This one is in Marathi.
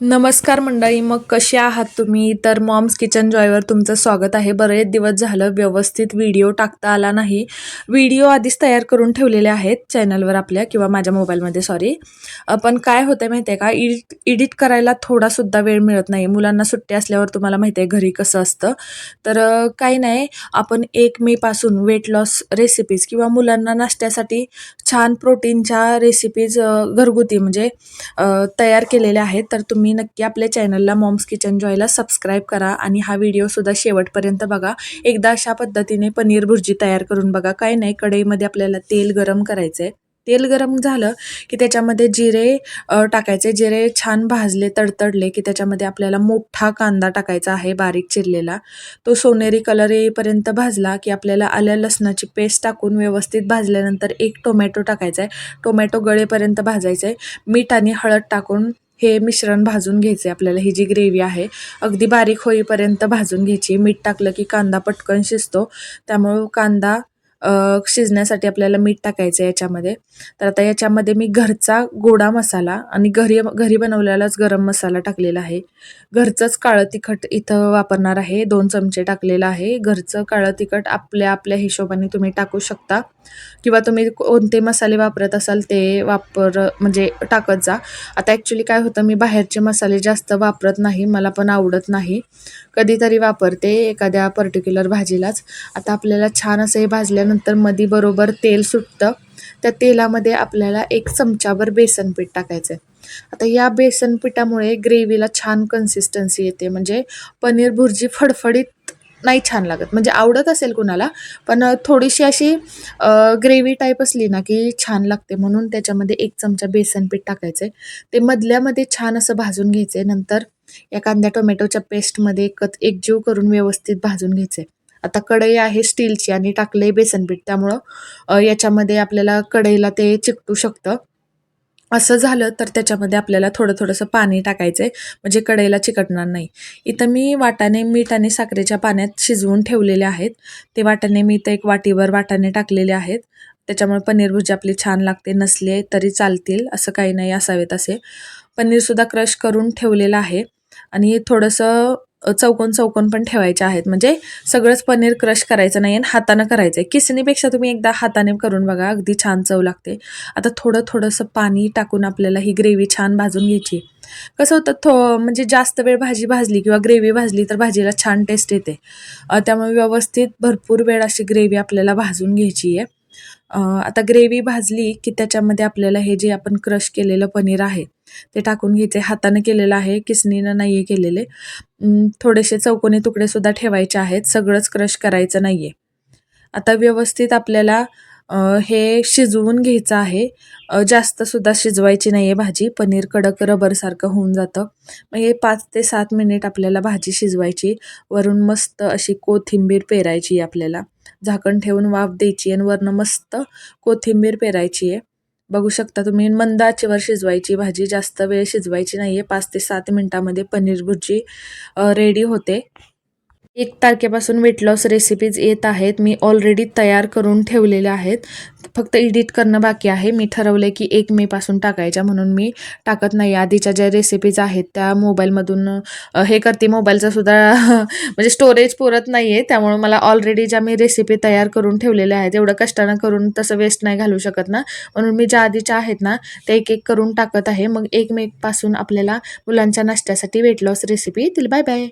नमस्कार मंडळी मग कसे आहात तुम्ही? तर मॉम्स किचन जॉयवर तुमचं स्वागत आहे. बरेच दिवस झालं व्यवस्थित व्हिडिओ टाकता आला नाही. व्हिडिओ आधीच तयार करून ठेवलेले आहेत चॅनलवर आपल्या किंवा माझ्या मोबाईलमध्ये सॉरी पण काय होतं आहे माहिती आहे का? एडिट एडिट करायला थोडासुद्धा वेळ मिळत नाही. मुलांना सुट्टी असल्यावर तुम्हाला माहिती आहे घरी कसं असतं. तर काही नाही. आपण एक मेपासून वेट लॉस रेसिपीज किंवा मुलांना नाश्त्यासाठी छान प्रोटीनच्या रेसिपीज घरगुती म्हणजे तयार केलेल्या आहेत. तर तुम्ही नक्की आपल्या चॅनलला मॉम्स किचन जॉयला सबस्क्राईब करा आणि हा व्हिडिओसुद्धा शेवटपर्यंत बघा. एकदा अशा पद्धतीने पनीर भुर्जी तयार करून बघा. काय नाही कढईमध्ये आपल्याला तेल गरम करायचं आहे तेल गरम झालं की त्याच्यामध्ये जिरे टाकायचे. जिरे छान भाजले तडतडले की त्याच्यामध्ये आपल्याला मोठा कांदा टाकायचा आहे बारीक चिरलेला. तो सोनेरी कलर येईपर्यंत भाजला की आपल्याला आल्या लसणाची पेस्ट टाकून व्यवस्थित भाजल्यानंतर एक टोमॅटो टाकायचा आहे टोमॅटो गळेपर्यंत भाजायचं आहे मीठ आणि हळद टाकून हे मिश्रण भाजून घ्यायचे आपल्याला. ही जी ग्रेव्ही आहे अगदी बारीक होईपर्यंत भाजून घ्यायची. मीठ टाकलं की कांदा पटकन शिजतो. त्यामुळं कांदा शिजण्यासाठी आपल्याला मीठ टाकायचं आहे याच्यामध्ये. तर आता याच्यामध्ये मी घरचा गोडा मसाला आणि घरी घरी बनवलेलाच गरम मसाला टाकलेला आहे. घरचंच काळं तिखट इथं वापरणार आहे. दोन चमचे टाकलेलं आहे. घरचं काळं तिखट आपल्या आपल्या हिशोबाने तुम्ही टाकू शकता. किंवा तुम्ही कोणते मसाले वापरत असाल ते वापर म्हणजे टाकत जा. आता ॲक्च्युली काय होतं मी बाहेरचे मसाले जास्त वापरत नाही मला पण आवडत नाही. कधीतरी वापरते एखाद्या पर्टिक्युलर भाजीलाच. आता आपल्याला छान असं हे भाजल्या भाजल्यानंतर मधी बरोबर तेल सुटतं. त्या तेलामध्ये आपल्याला एक चमचाभर बेसन पीठ टाकायचं आहे आता या बेसन पिठामुळे ग्रेव्हीला छान कन्सिस्टन्सी येते. म्हणजे पनीर भुर्जी फडफडीत नाही छान लागत. म्हणजे आवडत असेल कुणाला पण थोडीशी अशी ग्रेव्ही टाईप असली ना की छान लागते. म्हणून त्याच्यामध्ये एक चमचा बेसन पीठ टाकायचं आहे ते मधल्यामध्ये छान असं भाजून घ्यायचं आहे नंतर या कांद्या टोमॅटोच्या पेस्टमध्ये एकत एकजीव करून व्यवस्थित भाजून घ्यायचं आहे आता कढई आहे स्टीलची आणि टाकलं बेसन पीठ. त्यामुळं याच्यामध्ये आपल्याला कढईला ते चिकटू शकतं. असं झालं तर त्याच्यामध्ये आपल्याला थोडं थोडंसं पाणी टाकायचं आहे म्हणजे कढईला चिकटणार नाही. इथं मी वाटाणे मीठ आणि साखरेच्या पाण्यात शिजवून ठेवलेले आहेत. ते वाटाणे मी इथं एक वाटीवर वाटाणे टाकलेले आहेत. त्याच्यामुळे पनीर भुर्जी आपली छान लागते नसले तरी चालतील असं काही नाही असावेत असे. पनीरसुद्धा क्रश करून ठेवलेलं आहे. आणि थोडंसं चौकोन चौकोन पण ठेवायचे आहेत. म्हणजे सगळंच पनीर क्रश करायचं नाही आणि हातानं करायचं आहे किसणीपेक्षा तुम्ही एकदा हाताने करून बघा अगदी छान चव लागते. आता थोडं थोडंसं पाणी टाकून आपल्याला ही ग्रेव्ही छान भाजून घ्यायची. कसं होतं थो म्हणजे जास्त वेळ भाजी भाजली किंवा ग्रेव्ही भाजली तर भाजीला छान टेस्ट येते. त्यामुळे व्यवस्थित भरपूर वेळ अशी ग्रेव्ही आपल्याला भाजून घ्यायची आहे. आता ग्रेव्ही भाजली की त्याच्यामध्ये आपल्याला हे जे आपण क्रश केलेलं पनीर आहे ते टाकून घ्यायचे हाताने केलेलं आहे किसनीनं नाही आहे केलेले थोडेसे चौकोनी तुकडेसुद्धा ठेवायचे आहेत. सगळंच क्रश करायचं नाही आहे आता व्यवस्थित आपल्याला हे शिजवून घ्यायचं आहे. जास्तसुद्धा शिजवायची नाही आहे भाजी. पनीर कडक रबरसारखं होऊन जातं. मग हे पाच ते सात मिनिट आपल्याला भाजी शिजवायची. वरून मस्त अशी कोथिंबीर पेरायची आहे आपल्याला. झाकण ठेवून वाफ द्यायची आणि वरनं मस्त कोथिंबीर पेरायची आहे. बघू शकता तुम्ही मंद आचेवर शिजवायची भाजी जास्त वेळ शिजवायची नाही आहे पाच ते सात मिनटामध्ये पनीर भुर्जी रेडी होते. एक तारखेपासून वेट लॉस रेसिपीज येत आहेत. मी ऑलरेडी तयार करून ठेवलेल्या आहेत. फक्त एडिट करणं बाकी आहे. मी ठरवलं की एक मेपासून टाकायच्या म्हणून मी टाकत नाही. आधीच्या ज्या रेसिपीज आहेत त्या मोबाईलमधून हे करते. मोबाईलचा सुद्धा म्हणजे स्टोरेज पुरत नाही आहे त्यामुळे मला ऑलरेडी ज्या मी रेसिपी तयार करून ठेवलेल्या आहेत एवढं कष्टानं करून तसं वेस्ट नाही घालू शकत ना. म्हणून मी ज्या आधीच्या आहेत ना त्या एक एक करून टाकत आहे. मग एक मेपासून आपल्याला मुलांच्या नाश्त्यासाठी वेट लॉस रेसिपी येतील बाय बाय